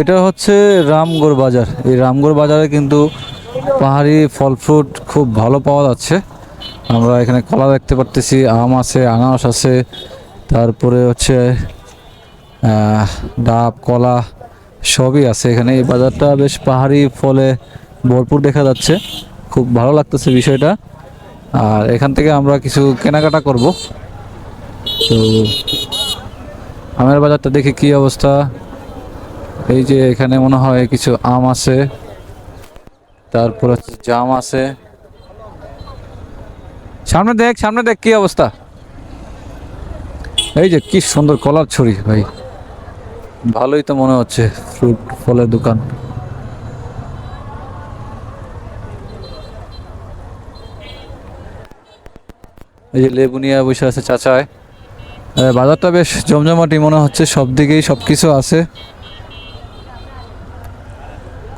এটা হচ্ছে রামগড় বাজার। এই রামগড় বাজারে কিন্তু পাহাড়ি ফল ফ্রুট খুব ভালো পাওয়া যাচ্ছে। আমরা এখানে কলা দেখতে পারতেছি, আম আছে, আনারস আছে, তারপরে হচ্ছে ডাব, কলা সবই আছে এখানে। এই বাজারটা বেশ পাহাড়ি ফলে ভরপুর দেখা যাচ্ছে। খুব ভালো লাগতেছে বিষয়টা। আর এখান থেকে আমরা কিছু কেনাকাটা করব। তো আমের বাজারটা দেখি কি অবস্থা। এই যে এখানে মনে হয় কিছু আম আছে, তারপর হচ্ছে জাম আছে। সামনে দেখ সামনে দেখ কি অবস্থা। এই যে কি সুন্দর কলার ছড়ি ভাই। ভালোই তো মনে হচ্ছে ফ্রুট ফলের দোকান। এই যে লেবু নিয়ে বসে আছে চাচায়। বাজারটা বেশ জমজমাটি মনে হচ্ছে সব দিকেই সব কিছু আছে।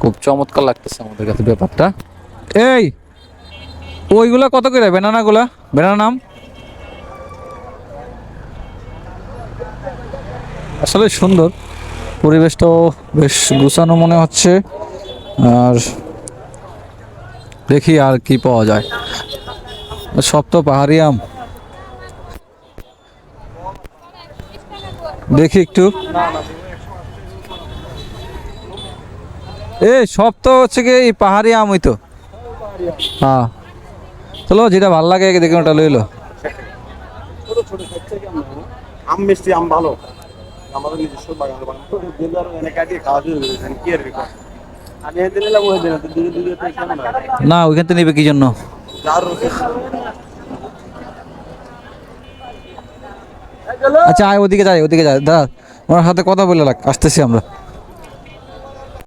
খুব চমৎকার লাগতেছে আমাদের কাছে ব্যাপারটা। এই, ওইগুলা কত করে? বেনানাগুলা? বেনানা নাম? আসলে সুন্দর। পরিবেশটাও বেশ গুছানো মনে হচ্ছে। আর দেখি আর কি পাওয়া যায়। সব তো পাহাড়ি আম। দেখি একটু। এ সব তো হচ্ছে কি এই পাহাড়ি আম হইতো হ্যাঁ। চলো যেটা ভালো লাগে দেখুন ওটা লইলো আম মিষ্টি আম ভালো। আমাদের নিজস্ব বাগান না ওইখান থেকে নেবে কি জন্য? আচ্ছা আয় ওদিকে যাই ওদিকে যাই। দাদা ওনার সাথে কথা বলে লাগ আসতেছি আমরা।